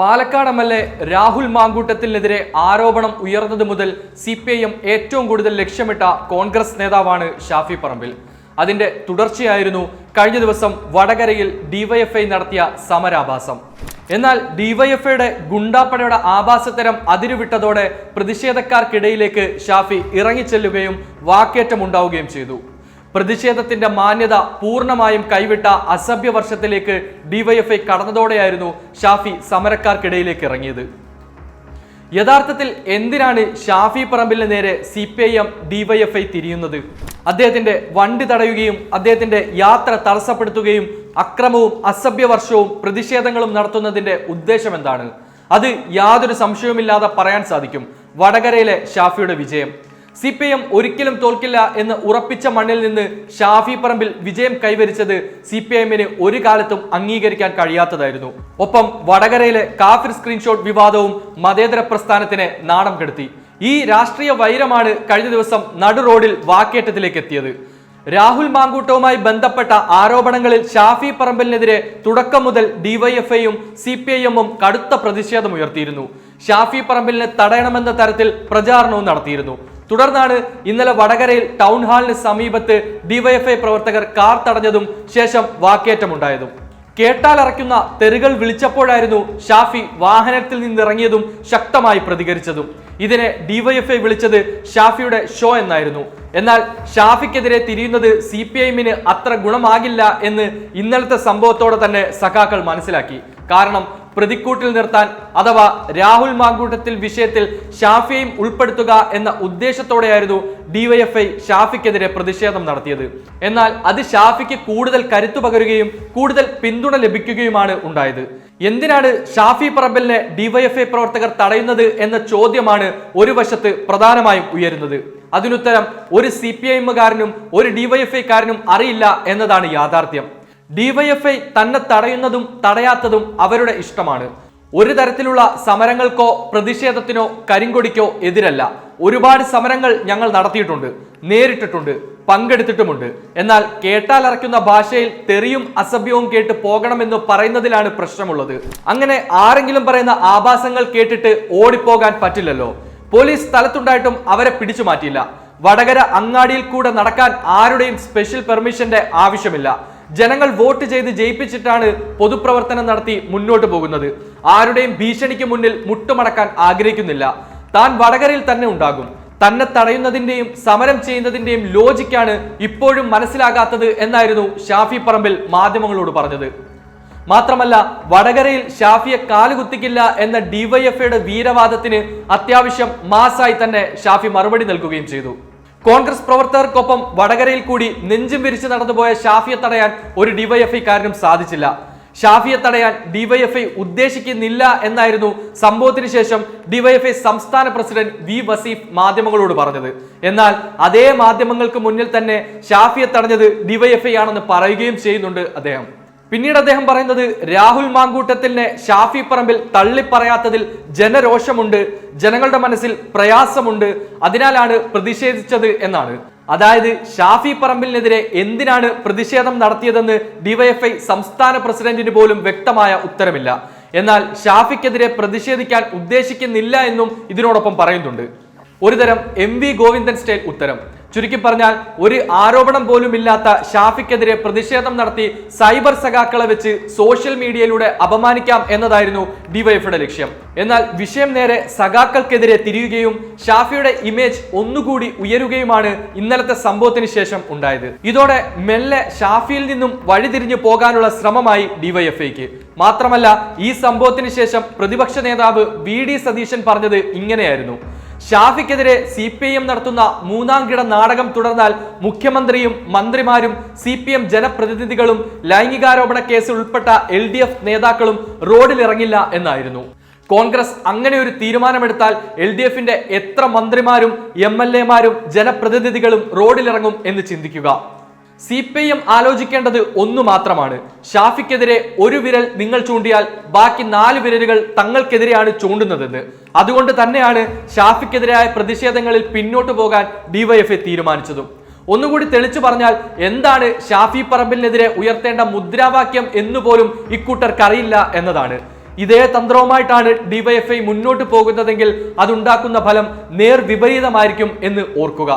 Palakkad M L A Rahul മാങ്കൂട്ടത്തിനെതിരെ ആരോപണം ഉയർന്നത് മുതൽ സി പി ഐ എം ഏറ്റവും കൂടുതൽ ലക്ഷ്യമിട്ട കോൺഗ്രസ് നേതാവാണ് ഷാഫി പറമ്പിൽ. അതിന്റെ തുടർച്ചയായിരുന്നു കഴിഞ്ഞ ദിവസം വടകരയിൽ ഡിവൈഎഫ്ഐ നടത്തിയ സമരാഭാസം. എന്നാൽ ഡിവൈഎഫ്ഐയുടെ ഗുണ്ടാപ്പടയുടെ ആഭാസത്തരം അതിരുവിട്ടതോടെ പ്രതിഷേധക്കാർക്കിടയിലേക്ക് ഷാഫി ഇറങ്ങിച്ചെല്ലുകയും വാക്കേറ്റമുണ്ടാവുകയും ചെയ്തു. പ്രതിഷേധത്തിന്റെ മാന്യത പൂർണമായും കൈവിട്ട അസഭ്യ വർഷത്തിലേക്ക് ഡിവൈഎഫ്ഐ കടന്നതോടെയായിരുന്നു ഷാഫി സമരക്കാർക്കിടയിലേക്ക് ഇറങ്ങിയത്. യഥാർത്ഥത്തിൽ എന്തിനാണ് ഷാഫി പറമ്പിലിന് നേരെ C P I M DYFI തിരിയുന്നത്? അദ്ദേഹത്തിന്റെ വണ്ടി തടയുകയും അദ്ദേഹത്തിന്റെ യാത്ര തടസ്സപ്പെടുത്തുകയും അക്രമവും അസഭ്യവർഷവും പ്രതിഷേധങ്ങളും നടത്തുന്നതിന്റെ ഉദ്ദേശം എന്താണ്? അത് യാതൊരു സംശയവുമില്ലാതെ പറയാൻ സാധിക്കും. വടകരയിലെ ഷാഫിയുടെ വിജയം. സി പി എം ഒരിക്കലും തോൽക്കില്ല എന്ന് ഉറപ്പിച്ച മണ്ണിൽ നിന്ന് ഷാഫി പറമ്പിൽ വിജയം കൈവരിച്ചത് സി പി എമ്മിന് ഒരു കാലത്തും അംഗീകരിക്കാൻ കഴിയാത്തതായിരുന്നു. ഒപ്പം വടകരയിലെ കാഫിർ സ്ക്രീൻഷോട്ട് വിവാദവും മതേതര പ്രസ്ഥാനത്തിന് നാണം കെടുത്തി. ഈ രാഷ്ട്രീയ വൈരമാണ് കഴിഞ്ഞ ദിവസം നടു റോഡിൽ വാക്കേറ്റത്തിലേക്ക് എത്തിയത്. രാഹുൽ മാങ്കൂട്ടവുമായി ബന്ധപ്പെട്ട ആരോപണങ്ങളിൽ ഷാഫി പറമ്പലിനെതിരെ തുടക്കം മുതൽ ഡിവൈഎഫ്ഐയും സി പി ഐ എമ്മും കടുത്ത പ്രതിഷേധമുയർത്തിയിരുന്നു ഷാഫി പറമ്പലിനെ തടയണമെന്ന തരത്തിൽ പ്രചാരണവും നടത്തിയിരുന്നു. തുടർന്നാണ് ഇന്നലെ വടകരയിൽ ടൗൺ ഹാളിന് സമീപത്ത് ഡിവൈഎഫ്ഐ പ്രവർത്തകർ കാർ തടഞ്ഞതും ശേഷം വാക്കേറ്റമുണ്ടായതും. കേട്ടാൽ അറയ്ക്കുന്ന തെറികൾ വിളിച്ചപ്പോഴായിരുന്നു ഷാഫി വാഹനത്തിൽ നിന്നിറങ്ങിയതും ശക്തമായി പ്രതികരിച്ചതും. ഇതിനെ ഡിവൈഎഫ്ഐ വിളിച്ചത് ഷാഫിയുടെ ഷോ എന്നായിരുന്നു. എന്നാൽ ഷാഫിക്കെതിരെ തിരിയുന്നത് സി പി അത്ര ഗുണമാകില്ല എന്ന് ഇന്നലത്തെ സംഭവത്തോടെ തന്നെ സഖാക്കൾ മനസ്സിലാക്കി. കാരണം പ്രതിക്കൂട്ടിൽ നിർത്താൻ അഥവാ രാഹുൽ മാങ്കൂട്ടത്തിൽ വിഷയത്തിൽ ഷാഫിയെയും ഉൾപ്പെടുത്തുക എന്ന ഉദ്ദേശത്തോടെയായിരുന്നു ഡിവൈഎഫ്ഐ ഷാഫിക്കെതിരെ പ്രതിഷേധം നടത്തിയത്. എന്നാൽ അത് ഷാഫിക്ക് കൂടുതൽ കരുത്തു പകരുകയും കൂടുതൽ പിന്തുണ ലഭിക്കുകയുമാണ് ഉണ്ടായത്. എന്തിനാണ് ഷാഫി പറമ്പലിനെ ഡിവൈഎഫ്ഐ പ്രവർത്തകർ തടയുന്നത് എന്ന ചോദ്യമാണ് ഒരു വശത്ത് പ്രധാനമായും ഉയരുന്നത്. അതിനുത്തരം ഒരു സി പി ഐ എമ്മുകാരനും ഒരു ഡിവൈഎഫ്ഐക്കാരനും അറിയില്ല എന്നതാണ് യാഥാർത്ഥ്യം. ഡിവൈഎഫ്ഐ തന്നെ തടയുന്നതും തടയാത്തതും അവരുടെ ഇഷ്ടമാണ്. ഒരു തരത്തിലുള്ള സമരങ്ങൾക്കോ പ്രതിഷേധത്തിനോ കരിങ്കൊടിക്കോ എതിരല്ല. ഒരുപാട് സമരങ്ങൾ ഞങ്ങൾ നടത്തിയിട്ടുണ്ട് നേരിട്ടിട്ടുണ്ട് പങ്കെടുത്തിട്ടുമുണ്ട്. എന്നാൽ കേട്ടാൽ അറയ്ക്കുന്ന ഭാഷയിൽ തെറിയും അസഭ്യവും കേട്ട് പോകണമെന്ന് പറയുന്നതിലാണ് പ്രശ്നമുള്ളത്. അങ്ങനെ ആരെങ്കിലും പറയുന്ന ആഭാസങ്ങൾ കേട്ടിട്ട് ഓടിപ്പോകാൻ പറ്റില്ലല്ലോ. പോലീസ് സ്ഥലത്തുണ്ടായിട്ടും അവരെ പിടിച്ചു മാറ്റിയില്ല വടകര അങ്ങാടിയിൽ കൂടെ നടക്കാൻ ആരുടെയും സ്പെഷ്യൽ പെർമിഷന്റെ ആവശ്യമില്ല. ജനങ്ങൾ വോട്ട് ചെയ്ത് ജയിപ്പിച്ചിട്ടാണ് പൊതുപ്രവർത്തനം നടത്തി മുന്നോട്ട് പോകുന്നത്. ആരുടെയും ഭീഷണിക്ക് മുന്നിൽ മുട്ടുമടക്കാൻ ആഗ്രഹിക്കുന്നില്ല. താൻ വടകരയിൽ തന്നെ ഉണ്ടാകും. തന്നെ തടയുന്നതിന്റെയും സമരം ചെയ്യുന്നതിന്റെയും ലോജിക്കാണ് ഇപ്പോഴും മനസ്സിലാകാത്തത് എന്നായിരുന്നു ഷാഫി പറമ്പിൽ മാധ്യമങ്ങളോട് പറഞ്ഞത്. മാത്രമല്ല വടകരയിൽ ഷാഫിയെ കാലുകുത്തിക്കില്ല എന്ന ഡിവൈഎഫ്ഐയുടെ വീരവാദത്തിന് അത്യാവശ്യം മാസായി തന്നെ ഷാഫി മറുപടി നൽകുകയും ചെയ്തു. കോൺഗ്രസ് പ്രവർത്തകർക്കൊപ്പം വടകരയിൽ കൂടി നെഞ്ചും വിരിച്ച് നടന്നുപോയ ഷാഫിയെ തടയാൻ ഒരു ഡിവൈഎഫ്ഐക്കാരനും സാധിച്ചില്ല. ഷാഫിയെ തടയാൻ ഡിവൈഎഫ്ഐ ഉദ്ദേശിക്കുന്നില്ല എന്നായിരുന്നു സംഭവത്തിന് ശേഷം ഡിവൈഎഫ്ഐ സംസ്ഥാന പ്രസിഡന്റ് വി വസീഫ് മാധ്യമങ്ങളോട് പറഞ്ഞത്. എന്നാൽ അതേ മാധ്യമങ്ങൾക്ക് മുന്നിൽ തന്നെ ഷാഫിയെ തടഞ്ഞത് ഡിവൈഎഫ്ഐ ആണെന്ന് പറയുകയും ചെയ്യുന്നുണ്ട് അദ്ദേഹം. പിന്നീട് അദ്ദേഹം പറയുന്നത് രാഹുൽ മാങ്കൂട്ടത്തിനെ ഷാഫി പറമ്പിൽ തള്ളിപ്പറയാത്തതിൽ ജനരോഷമുണ്ട് ജനങ്ങളുടെ മനസ്സിൽ പ്രയാസമുണ്ട് അതിനാലാണ് പ്രതിഷേധിച്ചത് എന്നാണ്. അതായത് ഷാഫി പറമ്പിലിനെതിരെ എന്തിനാണ് പ്രതിഷേധം നടത്തിയതെന്ന് ഡിവൈഎഫ്ഐ സംസ്ഥാന പ്രസിഡന്റിന് പോലും വ്യക്തമായ ഉത്തരമില്ല. എന്നാൽ ഷാഫിക്കെതിരെ പ്രതിഷേധിക്കാൻ ഉദ്ദേശിക്കുന്നില്ല എന്നും ഇതിനോടൊപ്പം പറയുന്നുണ്ട്. ഒരുതരം എം വി ഗോവിന്ദൻ സ്റ്റൈൽ ഉത്തരം. ചുരുക്കി പറഞ്ഞാൽ ഒരു ആരോപണം പോലും ഇല്ലാത്ത ഷാഫിക്കെതിരെ പ്രതിഷേധം നടത്തി സൈബർ സഖാക്കളെ വെച്ച് സോഷ്യൽ മീഡിയയിലൂടെ അപമാനിക്കാം എന്നതായിരുന്നു ഡിവൈഫിയുടെ ലക്ഷ്യം. എന്നാൽ വിഷയം നേരെ സഖാക്കൾക്കെതിരെ തിരിയുകയും ഷാഫിയുടെ ഇമേജ് ഒന്നുകൂടി ഉയരുകയുമാണ് ഇന്നലത്തെ സംഭവത്തിന് ശേഷം ഉണ്ടായത്. ഇതോടെ മെല്ലെ ഷാഫിയിൽ നിന്നും വഴിതിരിഞ്ഞു പോകാനുള്ള ശ്രമമായി ഡിവൈഎഫ്ഐക്ക്. മാത്രമല്ല ഈ സംഭവത്തിന് ശേഷം പ്രതിപക്ഷ നേതാവ് വി ഡി സതീശൻ പറഞ്ഞത് ഇങ്ങനെയായിരുന്നു. ഷാഫിക്കെതിരെ സി പി ഐ എം നടത്തുന്ന മൂന്നാം കിട നാടകം തുടർന്നാൽ മുഖ്യമന്ത്രിയും മന്ത്രിമാരും സി പി എം ജനപ്രതിനിധികളും ലൈംഗികാരോപണ കേസിൽ ഉൾപ്പെട്ട എൽ ഡി എഫ് നേതാക്കളും റോഡിലിറങ്ങില്ല എന്നായിരുന്നു. കോൺഗ്രസ് അങ്ങനെ ഒരു തീരുമാനമെടുത്താൽ എൽ ഡി എഫിന്റെ എത്ര മന്ത്രിമാരും എം എൽ എമാരും ജനപ്രതിനിധികളും റോഡിലിറങ്ങും എന്ന് ചിന്തിക്കുക. സി പി എം ആലോചിക്കേണ്ടത് ഒന്നു മാത്രമാണ്. ഷാഫിക്കെതിരെ ഒരു വിരൽ നിങ്ങൾ ചൂണ്ടിയാൽ ബാക്കി നാല് വിരലുകൾ തങ്ങൾക്കെതിരെയാണ് ചൂണ്ടുന്നതെന്ന്. അതുകൊണ്ട് തന്നെയാണ് ഷാഫിക്കെതിരായ പ്രതിഷേധങ്ങളിൽ പിന്നോട്ടു പോകാൻ ഡിവൈഎഫ്ഐ തീരുമാനിച്ചതും. ഒന്നുകൂടി തെളിച്ചു പറഞ്ഞാൽ എന്താണ് ഷാഫി പറമ്പിലിനെതിരെ ഉയർത്തേണ്ട മുദ്രാവാക്യം എന്നുപോലും ഇക്കൂട്ടർക്കറിയില്ല എന്നതാണ്. ഇതേ തന്ത്രവുമായിട്ടാണ് ഡിവൈഎഫ്ഐ മുന്നോട്ട് പോകുന്നതെങ്കിൽ അതുണ്ടാക്കുന്ന ഫലം നേർ വിപരീതമായിരിക്കും എന്ന് ഓർക്കുക.